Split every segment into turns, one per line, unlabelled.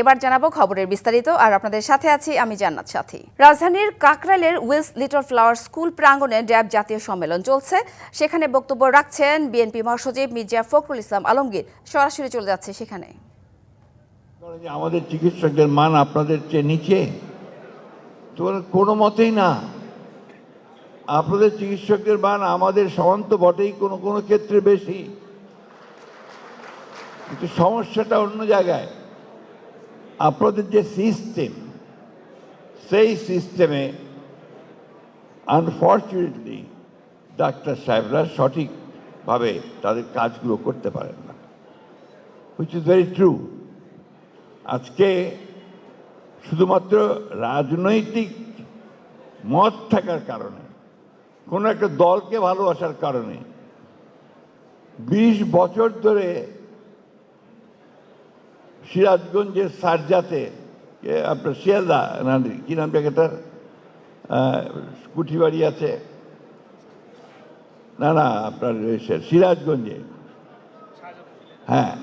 এবার জানাব খবরের বিস্তারিত, আর আপনাদের সাথে আছি আমি জান্নাত সাথী। রাজধানীর কাকরাইলের উইলস লিটল ফ্লাওয়ার স্কুল প্রাঙ্গণে ড্যাব জাতীয় সম্মেলন চলছে। সেখানে বক্তব্য রাখছেন বিএনপি মহাসচিব মির্জা ফখরুল ইসলাম আলমগীর। সরাসরি চলে যাচ্ছে সেখানে।
আমাদের চিকিৎসকদের মান আপনাদের চেয়ে নিচে? তো কোনো মতেই না। আপনাদের চিকিৎসকদের মান আমাদের সমান তো বটেই কোনো কোনো ক্ষেত্রে বেশি। কিন্তু সমস্যাটা অন্য জায়গায়। আপনাদের যে সিস্টেম সেই সিস্টেমে আনফর্চুনেটলি ডাক্তার সাহেবরা সঠিকভাবে তাদের কাজগুলো করতে পারেন না। হুইচ ইজ ভেরি ট্রু আজকে শুধুমাত্র রাজনৈতিক মত থাকার কারণে, কোনো একটা দলকে ভালোবাসার কারণে, বিশ বছর ধরে সিরাজগঞ্জের সারজাতে আপনার শিয়ালদা না কি নাম জায়গাটার কুঠিবাড়ি আছে। না না, আপনার সিরাজগঞ্জে। হ্যাঁ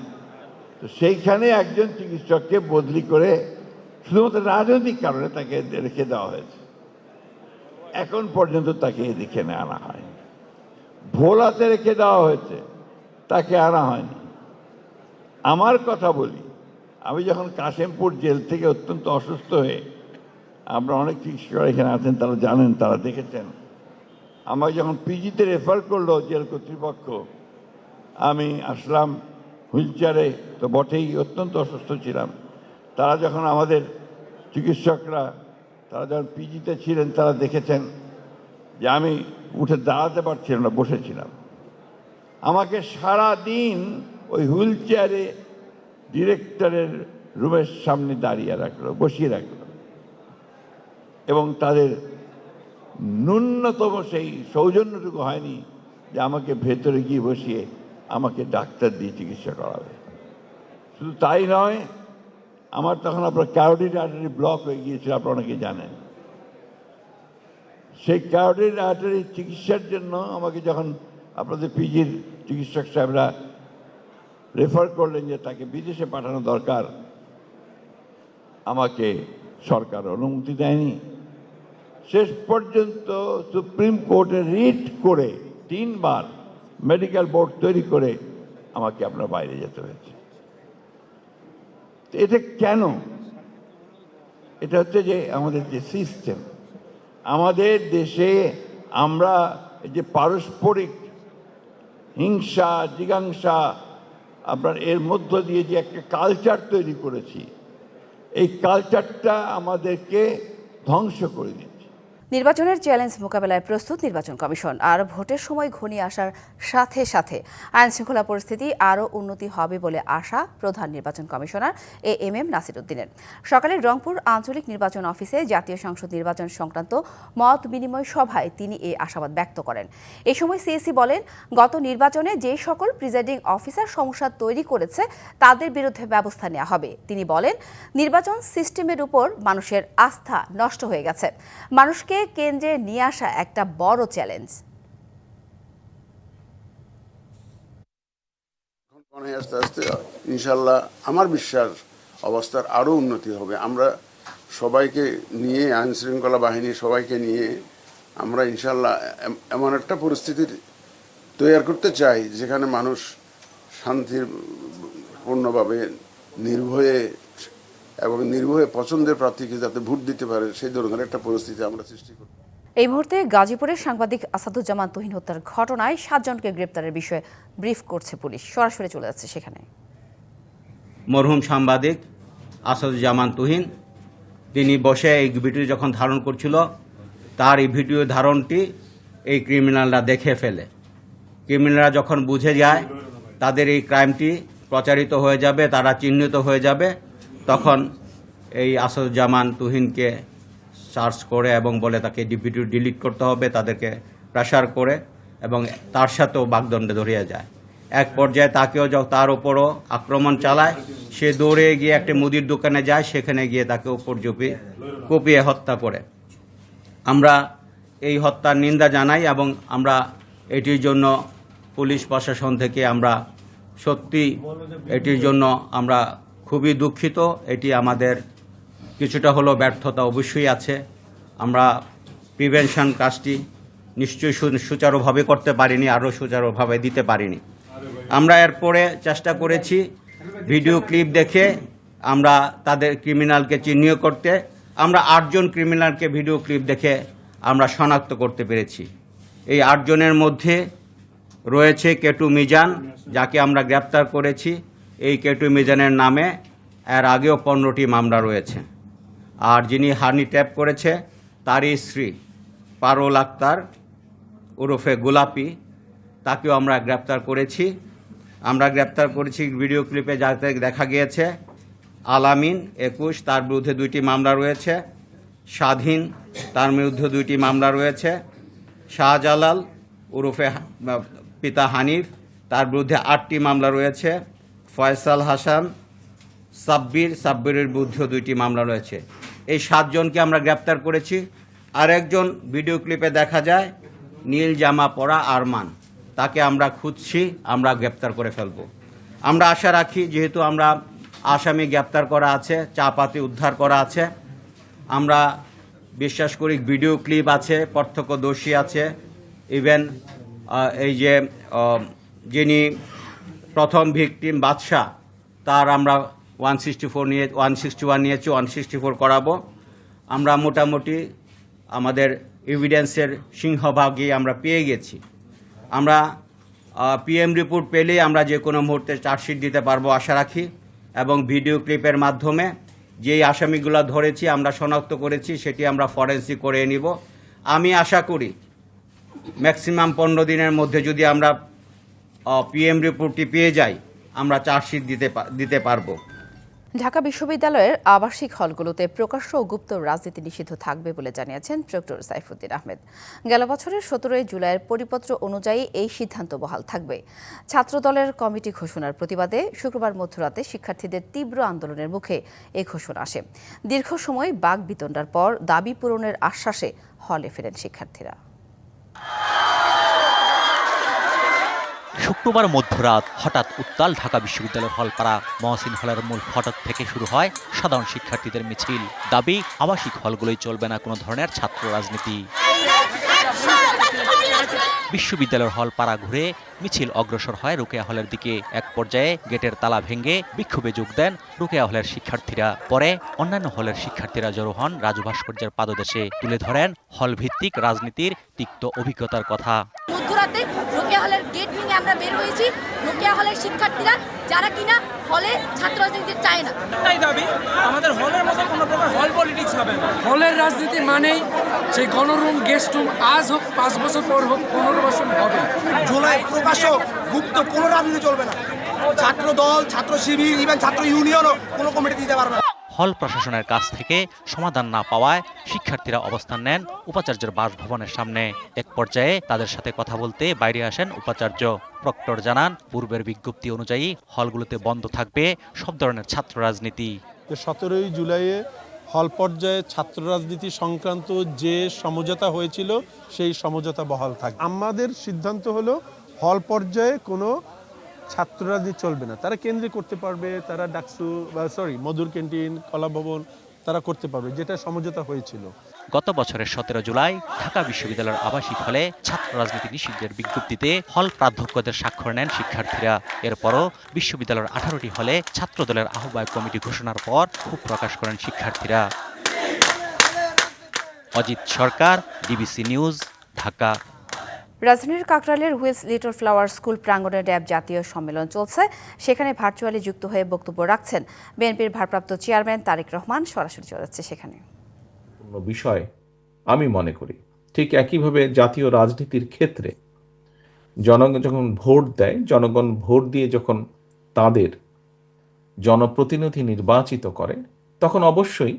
তো সেইখানে একজন চিকিৎসককে বদলি করে শুধুমাত্র রাজনৈতিক কারণে তাকে রেখে দেওয়া হয়েছে। এখন পর্যন্ত তাকে এদিকে আনা হয় ভোলাতে রেখে দেওয়া হয়েছে, তাকে আনা হয়নি। আমার কথা বলি আমি যখন কাশেমপুর জেল থেকে অত্যন্ত অসুস্থ হয়ে আমরা অনেক চিকিৎসকরা এখানে আছেন, তারা জানেন, তারা দেখেছেন। আমাকে যখন পিজিতে রেফার করল জেল কর্তৃপক্ষ, আমি আসলাম হুইল চেয়ারে তো বটেই, অত্যন্ত অসুস্থ ছিলাম। তারা যখন আমাদের চিকিৎসকরা, তারা যখন পিজিতে ছিলেন, তারা দেখেছেন যে আমি উঠে দাঁড়াতে পারছিলাম না, বসেছিলাম। আমাকে সারা দিন ওই হুইল চেয়ারে ডিরেক্টরের রুমের সামনে দাঁড়িয়ে রাখল, বসিয়ে রাখল। এবং তাদের ন্যূনতম সেই সৌজন্যটুকু হয়নি যে আমাকে ভেতরে গিয়ে বসিয়ে আমাকে ডাক্তার দিয়ে চিকিৎসা করাবে। শুধু তাই নয়, আমার তখন আপনার ক্যারোটিড আর্টারি ব্লক হয়ে গিয়েছিল, আপনারা অনেকে জানেন। সেই ক্যারোটিড আর্টারি চিকিৎসার জন্য আমাকে যখন আপনাদের পিজির চিকিৎসক সাহেবরা রেফার করলেন যে তাকে বিদেশে পাঠানো দরকার। আমাকে সরকার অনুমতি দেয়নি। শেষ পর্যন্ত সুপ্রিম কোর্টে রিট করে তিনবার মেডিকেল বোর্ড তৈরি করে আমাকে আপনার বাইরে যেতে হয়েছে। এটা কেন? এটা হচ্ছে যে আমাদের যে সিস্টেম, আমাদের দেশে আমরা যে পারস্পরিক হিংসা, জিজ্ঞাসা আপনার এর মধ্য দিয়ে যে একটা কালচার তৈরি করেছি, এই কালচারটা আমাদেরকে ধ্বংস করে দিচ্ছে।
নির্বাচনের চ্যালেঞ্জ মোকাবেলায় প্রস্তুত নির্বাচন কমিশন। আর ভোটের সময় ঘনিয়ে আসার সাথে সাথে আইন শৃঙ্খলা পরিস্থিতি আরও উন্নতি হবে বলে আশা প্রধান নির্বাচন commissioner A M M Nasir উদ্দিনের। সকালে রংপুর আঞ্চলিক নির্বাচন অফিসে জাতীয় সংসদ নির্বাচন সংক্রান্ত মত বিনিময় সভায় তিনি এই আশাবাদ ব্যক্ত করেন। এ সময় সিএসি বলেন, গত নির্বাচনে যে সকল প্রিজাইডিং অফিসার সমস্যা তৈরি করেছে, তাদের বিরুদ্ধে ব্যবস্থা নেওয়া হবে। তিনি বলেন, নির্বাচন সিস্টেমের উপর মানুষের আস্থা নষ্ট হয়ে গেছে। মানুষকে কেন্দ্রে নিয়ে আসা একটা বড় চ্যালেঞ্জ।
আস্তে আস্তে ইনশাল্লাহ আমার বিশ্বাস অবস্থার আরও উন্নতি হবে। আমরা সবাইকে নিয়ে, আইন শৃঙ্খলা বাহিনী সবাইকে নিয়ে আমরা ইনশাল্লাহ এমন একটা পরিস্থিতির তৈরি করতে চাই, যেখানে মানুষ শান্তির পূর্ণভাবে নির্ভয়ে এবং নির্ভয়ে পছন্দের প্রার্থীকে যাতে ভোট দিতে পারে সেই ধরনের একটা পরিস্থিতি আমরা সৃষ্টি করি
এই মুহূর্তে গাজীপুরের সাংবাদিক আসাদুজ্জামান তুহিন হত্যার ঘটনায় সাতজনকে গ্রেপ্তারের বিষয়ে ব্রিফ করছে পুলিশ। সরাসরি চলে যাচ্ছে সেখানে।
মরহুম সাংবাদিক আসাদুজ্জামান তুহিন তিনি বসে এই ভিডিও যখন ধারণ করছিল তার এই ভিডিও ধারণটি এই ক্রিমিনালরা দেখে ফেলে। ক্রিমিনালরা যখন বুঝে যায় তাদের এই ক্রাইমটি প্রচারিত হয়ে যাবে তারা চিহ্নিত হয়ে যাবে তখন এই আসাদুজ্জামান তুহিনকে সার্চ করে এবং বলে তাকে ভিডিও ডিলিট করতে হবে, তাদেরকে প্রেশার করে এবং তার সাথেও বাগদণ্ডে ধরিয়ে যায়। এক পর্যায়ে তাকেও যখন তার উপরও আক্রমণ চালায়, সে দৌড়ে গিয়ে একটা মুদির দোকানে যায়, সেখানে গিয়ে তাকে উপর জুপি কুপিয়ে হত্যা করে। আমরা এই হত্যার নিন্দা জানাই এবং আমরা এটির জন্য পুলিশ প্রশাসন থেকে আমরা সত্যি এটির জন্য আমরা খুবই দুঃখিত। এটি আমাদের কিছুটা হলো ব্যর্থতা অবশ্যই আছে। আমরা প্রিভেনশন কাজটি নিশ্চয়ই সুচারুভাবে করতে পারিনি, আরও সুচারুভাবে দিতে পারিনি। আমরা এরপরে চেষ্টা করেছি ভিডিও ক্লিপ দেখে আমরা তাদের ক্রিমিনালকে চিহ্নিত করতে। আমরা আটজন ক্রিমিনালকে ভিডিও ক্লিপ দেখে আমরা শনাক্ত করতে পেরেছি। এই আটজনের মধ্যে রয়েছে কেটু মিজান, যাকে আমরা গ্রেপ্তার করেছি। এই কেটু মিজানের নামে এর আগেও পনেরোটি মামলা রয়েছে। আর যিনি হানি ট্যাপ করেছে, তারই স্ত্রী পারুল আক্তার ওরফে গোলাপি, তাকেও আমরা গ্রেপ্তার করেছি। আমরা গ্রেপ্তার করেছি ভিডিও ক্লিপে যাতে দেখা গিয়েছে, আলামিন একুশ, তার বিরুদ্ধে দুইটি মামলা রয়েছে। স্বাধীন, তার বিরুদ্ধে দুইটি মামলা রয়েছে। শাহজালাল ওরফে পিতা হানিফ, তার বিরুদ্ধে আটটি মামলা রয়েছে। ফয়সাল হাসান, সাব্বির, সাব্বিরের বিরুদ্ধেও দুইটি মামলা রয়েছে। এই সাতজনকে আমরা গ্রেপ্তার করেছি। আর একজন ভিডিও ক্লিপে দেখা যায়, নীল জামা পরা আরমান। তাকে আমরা খুঁজছি, আমরা গ্রেপ্তার করে ফেলব। আমরা আশা রাখি, যেহেতু আমরা আসামি গ্রেপ্তার করা আছে, চাপাতি উদ্ধার করা আছে, আমরা বিশ্বাস করি ভিডিও ক্লিপ আছে, প্রত্যক্ষদর্শী আছে। ইভেন এই যে যিনি প্রথম ভিকটিম বাদশাহ। তার আমরা ওয়ান সিক্সটি ফোর নিয়ে ওয়ান সিক্সটি ওয়ান নিয়েছি ওয়ান সিক্সটি ফোর করাবো। আমরা মোটামুটি আমাদের এভিডেন্সের সিংহভাগই আমরা পেয়ে গেছি। আমরা পিএম রিপোর্ট পেলেই আমরা যে কোনো মুহূর্তে চার্জশিট দিতে পারব আশা রাখি। এবং ভিডিও ক্লিপের মাধ্যমে যেই আসামিগুলো ধরেছি, আমরা শনাক্ত করেছি, সেটি আমরা ফরেন্সিক করে নিব। আমি আশা করি ম্যাক্সিমাম পনেরো দিনের মধ্যে যদি আমরা পিএম রিপোর্টটি পেয়ে যাই, আমরা চার্জশিট দিতে দিতে পারব।
ঢাকা বিশ্ববিদ্যালয়ের আবাসিক হলগুলোতে প্রকাশ্য ও গুপ্ত রাজনীতি নিষিদ্ধ থাকবে বলে জানিয়েছেন প্রক্টর সাইফুদ্দিন আহমেদ। গেল বছরের সতেরোই জুলাইয়ের পরিপত্র অনুযায়ী এই সিদ্ধান্ত বহাল থাকবে। ছাত্রদলের কমিটি ঘোষণার প্রতিবাদে শুক্রবার মধ্যরাতে শিক্ষার্থীদের তীব্র আন্দোলনের মুখে এ ঘোষণা আসে। দীর্ঘ সময় বাঘ বিতণ্ডার পর দাবি পূরণের আশ্বাসে হলে ফেরেন শিক্ষার্থীরা।
শুক্রবার মধ্যরাত হঠাৎ উত্তাল ঢাকা বিশ্ববিদ্যালয়ের হলপাড়া মহসিন হলের মূল ফটক থেকে শুরু হয় সাধারণ শিক্ষার্থীদের মিছিল। দাবি, আবাসিক হলগুলোই চলবে না কোনো ধরনের ছাত্র রাজনীতি। বিশ্ববিদ্যালয়ের হল পাড়া ঘুরে মিছিল অগ্রসর হয় রুকেয়া হলের দিকে। এক পর্যায়ে গেটের তালা ভেঙে বিক্ষোভে যোগ দেন রুকেয়া হলের শিক্ষার্থীরা। পরে অন্যান্য হলের শিক্ষার্থীরা জড়ো হন রাজু ভাস্কর্যের পাদদেশে। তুলে ধরেন হল ভিত্তিক রাজনীতির তিক্ত অভিজ্ঞতার কথা।
মধ্যরাতে রোকেয়া হলের গেট ভেঙে আমরা বের হয়েছি। রোকেয়া হলের শিক্ষার্থীরা যারা কিনা হলে ছাত্র রাজনীতি চায় না।
একটাই দাবি আমাদের হলের মতো কোনো হল পলিটিক্স হবে
হলের রাজনীতি মানেই সেই গণরুম গেস্ট রুম আজ হোক পাঁচ বছর পর হোক পনেরো বছর হবে।
জুলাই প্রকাশ্য গুপ্ত কোনো রাজনীতি চলবে না। ছাত্র দল ছাত্র শিবির ইভেন ছাত্র ইউনিয়নও কোনো কমিটি দিতে পারবে না।
হল প্রশাসনের কাছ থেকে সমাধান না পাওয়ায় শিক্ষার্থীরা অবস্থান নেন উপাচার্যের বাসভবনের সামনে। এক পর্যায়ে তাদের সাথে কথা বলতে বাইরে আসেন উপাচার্য। প্রক্টর জানান পূর্বের বিজ্ঞপ্তি অনুযায়ী হলগুলোতে বন্ধ থাকবে সব ধরনের ছাত্র রাজনীতি।
সতেরোই জুলাইয়ে হল পর্যায়ে ছাত্র রাজনীতি সংক্রান্ত যে সমঝোতা হয়েছিল, সেই সমঝোতা বহাল থাকবে। আমাদের সিদ্ধান্ত হলো, হল পর্যায়ে কোনো ছাত্র রাজনীতি চলবে না। তারা কেন্দ্রে করতে পারবে, তারা ডাকসু সরি মধুর ক্যান্টিন কলা ভবন তারা করতে পারবে, যেটা সমঝোতা হয়েছিল।
গত বছরের সতেরো জুলাই ঢাকা বিশ্ববিদ্যালয়ের আবাসিক হলে ছাত্র রাজনীতি নিষিদ্ধের বিজ্ঞপ্তিতে হল প্রাধ্যক্ষদের স্বাক্ষর নেন শিক্ষার্থীরা। এরপরও বিশ্ববিদ্যালয়ের আঠারোটি হলে ছাত্রদলের আহ্বায়ক কমিটি ঘোষণার পর ক্ষোভ প্রকাশ করেন শিক্ষার্থীরা। Ajit Sarkar, DBC news, Dhaka.
রাজধানীর কাকরালের হুইলস লিটল ফ্লাওয়ার স্কুল প্রাঙ্গণে ড্যাব জাতীয় সম্মেলন চলছে। সেখানে ভার্চুয়ালি যুক্ত হয়ে বক্তব্য রাখছেন বিএনপির ভারপ্রাপ্ত চেয়ারম্যান তারেক রহমান। সরাসরি চলে যাচ্ছে সেখানে।
গুরুত্বপূর্ণ বিষয় আমি মনে করি। ঠিক একইভাবে জাতীয় রাজনীতির ক্ষেত্রে জনগণ যখন ভোট দেয়, জনগণ ভোট দিয়ে যখন তাদের জনপ্রতিনিধি নির্বাচিত করে, তখন অবশ্যই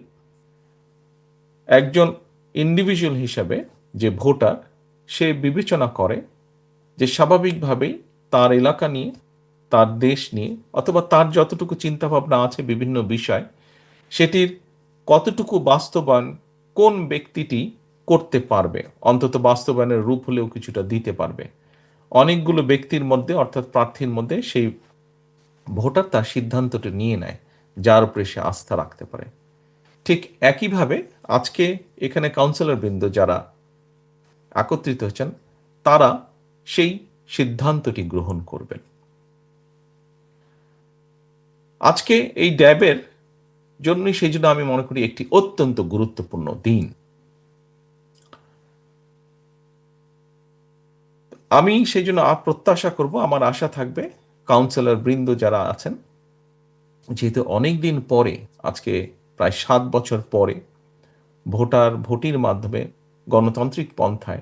একজন ইন্ডিভিজুয়াল হিসাবে যে ভোটার, সে বিবেচনা করে যে স্বাভাবিকভাবেই তার এলাকা নিয়ে, তার দেশ নিয়ে, অথবা তার যতটুকু চিন্তাভাবনা আছে বিভিন্ন বিষয়, সেটির কতটুকু বাস্তবায়ন কোন ব্যক্তিটি করতে পারবে? অন্তত বাস্তবায়নের রূপ হলেও কিছুটা দিতে পারবে। অনেকগুলো ব্যক্তির মধ্যে, অর্থাৎ প্রার্থীর মধ্যে, সেই ভোটার তার সিদ্ধান্তটা নিয়ে নেয়, যার উপরে সে আস্থা রাখতে পারে। ঠিক একইভাবে আজকে এখানে কাউন্সিলর বৃন্দ যারা একত্রিত হয়েছেন, তারা সেই সিদ্ধান্তটি গ্রহণ করবেন। আজকে এই ড্যাবের জন্যই সেই জন্য আমি মনে করি একটি অত্যন্ত গুরুত্বপূর্ণ দিন। আমি সেই জন্য প্রত্যাশা করব, আমার আশা থাকবে কাউন্সিলর বৃন্দ যারা আছেন, যেহেতু অনেক দিন পরে, আজকে প্রায় সাত বছর পরে, ভোটার ভোটির মাধ্যমে গণতান্ত্রিক পন্থায়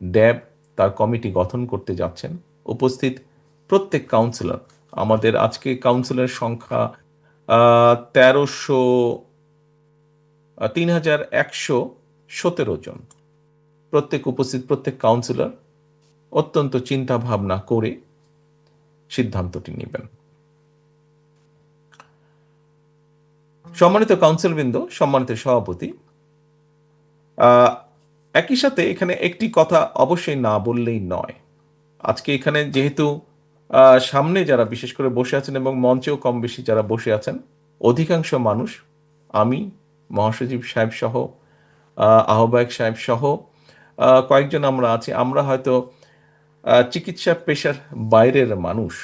ড্যাব তার কমিটি গঠন করতে যাচ্ছেন, উপস্থিত প্রত্যেক কাউন্সিলর আমাদের আজকে কাউন্সিলর সংখ্যা তেরোশো তিন হাজার একশো সতেরো জন। প্রত্যেক উপস্থিত, প্রত্যেক কাউন্সিলর অত্যন্ত চিন্তা ভাবনা করে সিদ্ধান্তটি নেবেন। সম্মানিত কাউন্সিলবৃন্দ সম্মানিত সভাপতি একই সাথে এখানে একটি কথা অবশ্যই না বললেই নয়। আজকে এখানে যেহেতু সামনে যারা বিশেষ করে বসে আছেন এবং মঞ্চেও কম বেশি যারা বসে আছেন, অধিকাংশ মানুষ আমি, মহাসচিব সাহেব সহ আহ্বায়ক সাহেব সহ কয়েকজন আমরা আছি। আমরা হয়তো চিকিৎসা পেশার বাইরের মানুষ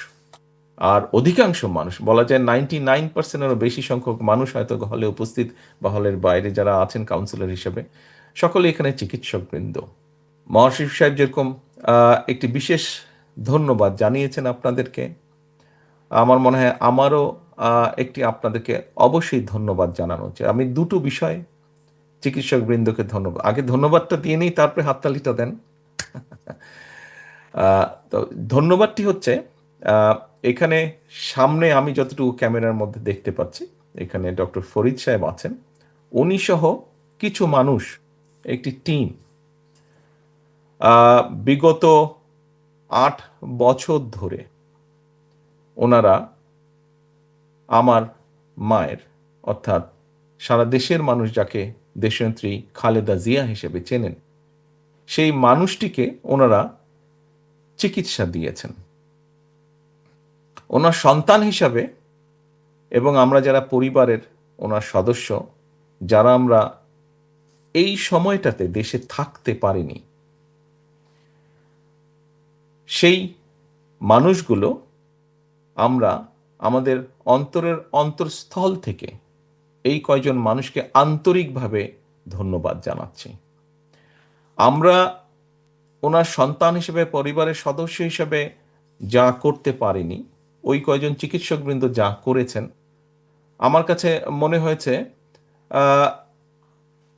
আর অধিকাংশ মানুষ, বলা যায় নাইনটি নাইন পার্সেন্টেরও বেশি সংখ্যক মানুষ হয়তো হলে উপস্থিত বা হলের বাইরে যারা আছেন কাউন্সিলর হিসেবে। সকলে এখানে চিকিৎসকবৃন্দ। মহাশিব সাহেব যেরকম একটি বিশেষ ধন্যবাদ জানিয়েছেন আপনাদেরকে। আমার মনে হয় আমারও একটি আপনাদেরকে অবশ্যই ধন্যবাদ জানানো উচিত। আমি দুটো বিষয় চিকিৎসক বৃন্দকে ধন্যবাদ, আগে ধন্যবাদটা দিয়ে নেই, তারপরে হাততালিটা দেন। তো ধন্যবাদটি হচ্ছে এখানে সামনে আমি যতটুকু ক্যামেরার মধ্যে দেখতে পাচ্ছি, এখানে ডক্টর ফরিদ সাহেব আছেন। উনি সহ কিছু মানুষ, একটি টিম বিগত আট বছর ধরে ওনারা আমার মায়ের, অর্থাৎ সারা দেশের মানুষ যাকে দেশনেত্রী খালেদা জিয়া হিসেবে চেনেন, সেই মানুষটিকে ওনারা চিকিৎসা দিয়েছেন। ওনার সন্তান হিসাবে এবং আমরা যারা পরিবারের ওনার সদস্য, যারা আমরা এই সময়টাতে দেশে থাকতে পারিনি সেই মানুষগুলো আমরা আমাদের অন্তরের অন্তরস্থল থেকে এই কয়জন মানুষকে আন্তরিকভাবে ধন্যবাদ জানাচ্ছি। আমরা ওনার সন্তান হিসেবে, পরিবারের সদস্য হিসেবে যা করতে পারিনি, ওই কয়জন চিকিৎসকবৃন্দ যা করেছেন, আমার কাছে মনে হয়েছে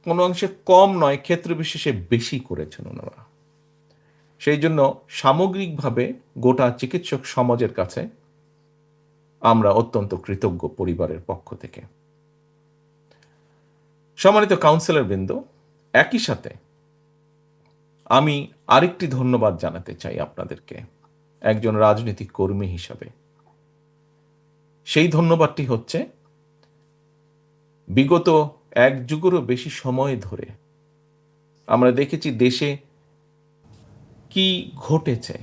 কোনো অংশে কম নয় ক্ষেত্র বিশেষে বেশি করেছেন ওনারা। সেই জন্য সামগ্রিকভাবে গোটা চিকিৎসক সমাজের কাছে আমরা অত্যন্ত কৃতজ্ঞ পরিবারের পক্ষ থেকে। সম্মানিত কাউন্সিলর বৃন্দ, একই সাথে আমি আরেকটি ধন্যবাদ জানাতে চাই আপনাদেরকে, একজন রাজনৈতিক কর্মী হিসাবে। সেই ধন্যবাদটি হচ্ছে, বিগত এক যুগেরও বেশি সময় ধরে আমরা দেখেছি দেশে কি ঘটেছে?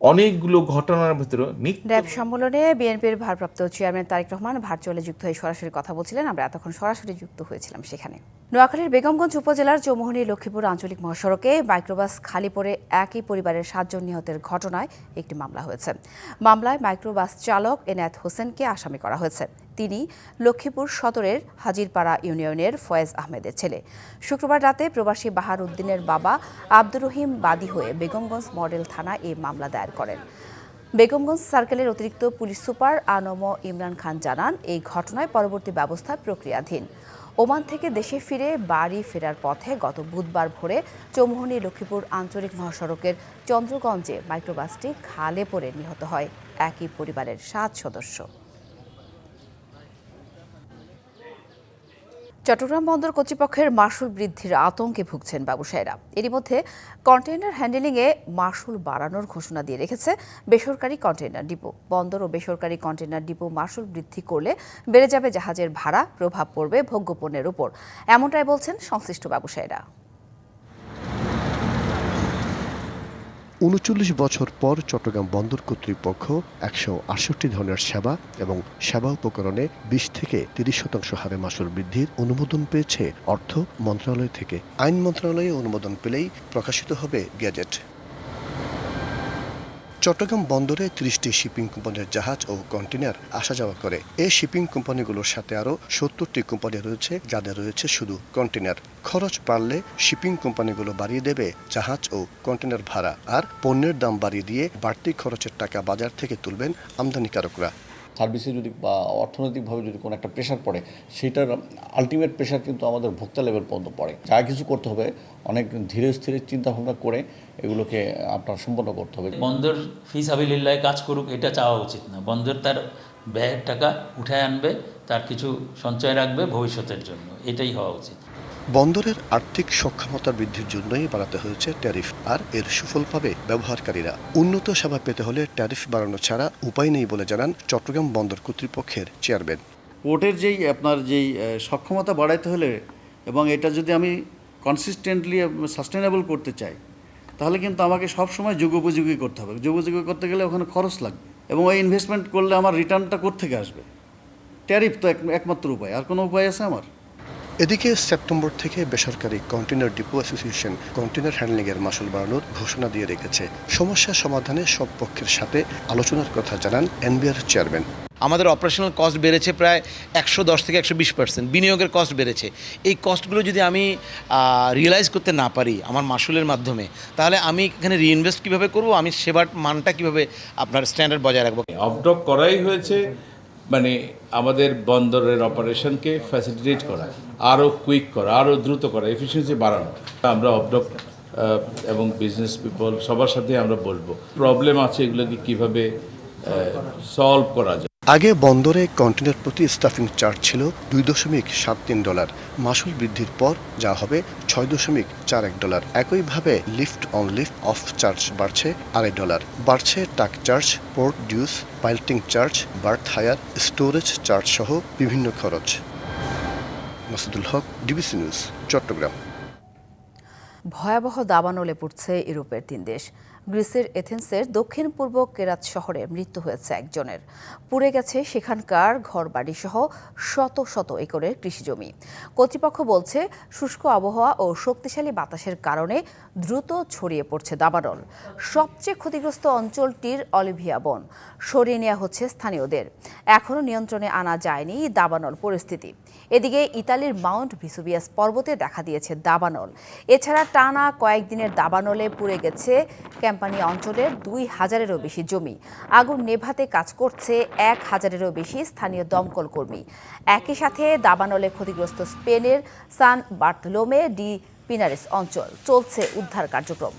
অনেকগুলো ঘটনার ভিতরে
ড্যাব সম্মেলনে বিএনপির ভারপ্রাপ্ত চেয়ারম্যান তারেক রহমান ভার্চুয়ালি যুক্ত হয়ে সরাসরি কথা বলছিলেন। আমরা এতক্ষণ সরাসরি যুক্ত হয়েছিলাম সেখানে। নোয়াখালীর বেগমগঞ্জ উপজেলার চৌমোহনী লক্ষ্মীপুর আঞ্চলিক মহাসড়কে মাইক্রোবাস খালি পড়ে একই পরিবারের সাতজন নিহতের ঘটনায় একটি মামলা হয়েছে। মামলায় মাইক্রোবাস চালক এনায়েত হোসেনকে আসামি করা হয়েছে। তিনি লক্ষ্মীপুর সদরের হাজিরপাড়া ইউনিয়নের ফয়েজ আহমেদের ছেলে। শুক্রবার রাতে প্রবাসী বাহার উদ্দিনের বাবা আব্দুর রহিম বাদী হয়ে বেগমগঞ্জ মডেল থানায় এই মামলা দায়ের করেন। বেগমগঞ্জ সার্কেলের অতিরিক্ত police super ANM Imran Khan জানান, এই ঘটনায় পরবর্তী ব্যবস্থা প্রক্রিয়াধীন। ওমান থেকে দেশে ফিরে বাড়ি ফেরার পথে গত বুধবার ভোরে চৌমোহনী লক্ষ্মীপুর আঞ্চলিক মহাসড়কের চন্দ্রগঞ্জে মাইক্রোবাসটি খালে পড়ে নিহত হয়। একই পরিবারের সাত সদস্য। চট্টগ্রাম বন্দর কর্তৃপক্ষের মাসুল বৃদ্ধির আতঙ্কে ভুগছেন ব্যবসায়ীরা এরই মধ্যে কন্টেইনার হ্যান্ডেলিংয়ে মাসুল বাড়ানোর ঘোষণা দিয়ে রেখেছে বেসরকারি কন্টেইনার ডিপো। বন্দর ও বেসরকারি কন্টেইনার ডিপো মাসুল বৃদ্ধি করলে বেড়ে যাবে জাহাজের ভাড়া, প্রভাব পড়বে ভোগ্যপণ্যের উপর। এমনটাই বলছেন সংশ্লিষ্ট ব্যবসায়ীরা
উনচল্লিশ বছর পর চট্টগ্রাম বন্দর কর্তৃপক্ষ একশো আটষট্টি ধরনের সেবা এবং সেবা উপকরণে বিশ থেকে তিরিশ শতাংশ হারে মাসুল বৃদ্ধির অনুমোদন পেয়েছে অর্থ মন্ত্রণালয় থেকে। আইন মন্ত্রণালয়ে অনুমোদন পেলেই প্রকাশিত হবে গ্যাজেট। চট্টগ্রাম বন্দরে ত্রিশটি শিপিং কোম্পানির জাহাজ ও কন্টেনার আসা যাওয়া করে। এই শিপিং কোম্পানিগুলোর সাথে আরও সত্তরটি কোম্পানি রয়েছে, যাদের রয়েছে শুধু কন্টেনার খরচ বাড়লে শিপিং কোম্পানিগুলো বাড়িয়ে দেবে জাহাজ ও কন্টেনার ভাড়া। আর পণ্যের দাম বাড়িয়ে দিয়ে বাড়তি খরচের টাকা বাজার থেকে তুলবেন আমদানিকারকরা।
সার্ভিসে যদি বা অর্থনৈতিকভাবে যদি কোনো একটা প্রেশার পড়ে, সেটার আলটিমেট প্রেশার কিন্তু আমাদের ভোক্তা লেভেল পর্যন্ত পড়ে। যা কিছু করতে হবে, অনেক ধীরে স্থিরে চিন্তাভাবনা করে এগুলোকে আপনার সম্পন্ন করতে হবে।
বন্দর ফিসাবিল্লায় কাজ করুক, এটা চাওয়া উচিত না। বন্দর তার ব্যয়ের টাকা উঠায় আনবে, তার কিছু সঞ্চয় রাখবে ভবিষ্যতের জন্য। এটাই হওয়া উচিত।
বন্দরের আর্থিক সক্ষমতা বৃদ্ধির জন্যই বাড়াতে হয়েছে ট্যারিফ, আর এর সুফল পাবে ব্যবহারকারীরা। উন্নত সেবা পেতে হলে ট্যারিফ বাড়ানো ছাড়া উপায় নেই বলে জানান চট্টগ্রাম বন্দর কর্তৃপক্ষের চেয়ারম্যান।
পোর্টের যেই আপনার যেই সক্ষমতা বাড়াইতে হলে এবং এটা যদি আমি কনসিস্টেন্টলি সাস্টেনেবল করতে চাই, তাহলে কিন্তু আমাকে সবসময় যুগোপযোগী করতে হবে। যুগোপযোগী করতে গেলে ওখানে খরচ লাগবে এবং ওই ইনভেস্টমেন্ট করলে আমার রিটার্নটা কোত্থেকে আসবে? ট্যারিফ তো এক- একমাত্র উপায়, আর কোনো উপায় আছে আমার?
এদিকে সেপ্টেম্বর থেকে বেসরকারি কন্টেনার ডিপো অ্যাসোসিয়েশন কন্টেনার হ্যান্ডলিংয়ের মাসুল বাড়ানোর ঘোষণা দিয়ে রেখেছে। সমস্যা সমাধানে সব পক্ষের সাথে আলোচনার কথা জানান এনবিআর চেয়ারম্যান।
আমাদের অপারেশনাল কস্ট বেড়েছে প্রায় একশো দশ থেকে একশো বিশ পার্সেন্ট বিনিয়োগের কস্ট বেড়েছে। এই কস্টগুলো যদি আমি রিয়েলাইজ করতে না পারি আমার মাসুলের মাধ্যমে তাহলে আমি এখানে রিইনভেস্ট কীভাবে করব? আমি সেবার মানটা কীভাবে আপনার স্ট্যান্ডার্ড বজায় রাখব?
অবডক করাই হয়েছে। মানে আমাদের বন্দরের অপারেশনকে ফ্যাসিলিটেট করা আরও কুইক করা আরও দ্রুত করা এফিসিয়েন্সি বাড়ানো। আমরা অবডপ এবং বিজনেস পিপল সবার সাথে আমরা বলব প্রবলেম আছে এগুলোকে কীভাবে সলভ করা যায়।
আগে বন্দরে কন্টেনার প্রতি স্টাফিং চার্জ ছিল দুই দশমিক সাত তিন ডলার। মাসুল বৃদ্ধির পর যা হবে ছয় দশমিক চার এক ডলার। একইভাবে lift on lift off charge বাড়ছে আড়াই ডলার। বাড়ছে tug charge, port dues, piloting charge, berth hire, storage charge সহ বিভিন্ন খরচ। Masudul Haque, DBC news, Chattogram.
ভয়াবহ দাবানলে পড়ছে ইউরোপের তিন দেশ। গ্রিসের এথেন্সের দক্ষিণ পূর্ব কেরাত শহরে মৃত্যু হয়েছে একজনের। পুড়ে গেছে সেখানকার ঘরবাড়ি সহ শত শত একরের কৃষিজমি। কর্তৃপক্ষ বলছে, শুষ্ক আবহাওয়া ও শক্তিশালী বাতাসের কারণে দ্রুত ছড়িয়ে পড়ছে দাবানল। সবচেয়ে ক্ষতিগ্রস্ত অঞ্চলটির অলিভিয়া বন। সরিয়ে নেওয়া হচ্ছে স্থানীয়দের। এখনও নিয়ন্ত্রণে আনা যায়নি দাবানল পরিস্থিতি। এদিকে ইতালির মাউন্ট ভিসুবিয়াস পর্বতে দেখা দিয়েছে দাবানল। এছাড়া টানা কয়েকদিনের দাবানলে পুড়ে গেছে ক্যাম্পানি অঞ্চলের দুই হাজারেরও বেশি জমি। আগুন নেভাতে কাজ করছে এক হাজারেরও বেশি স্থানীয় দমকল কর্মী। একই সাথে দাবানলে ক্ষতিগ্রস্ত স্পেনের সান বার্তলোমে ডি পিনারেস অঞ্চল চলছে উদ্ধার কার্যক্রম।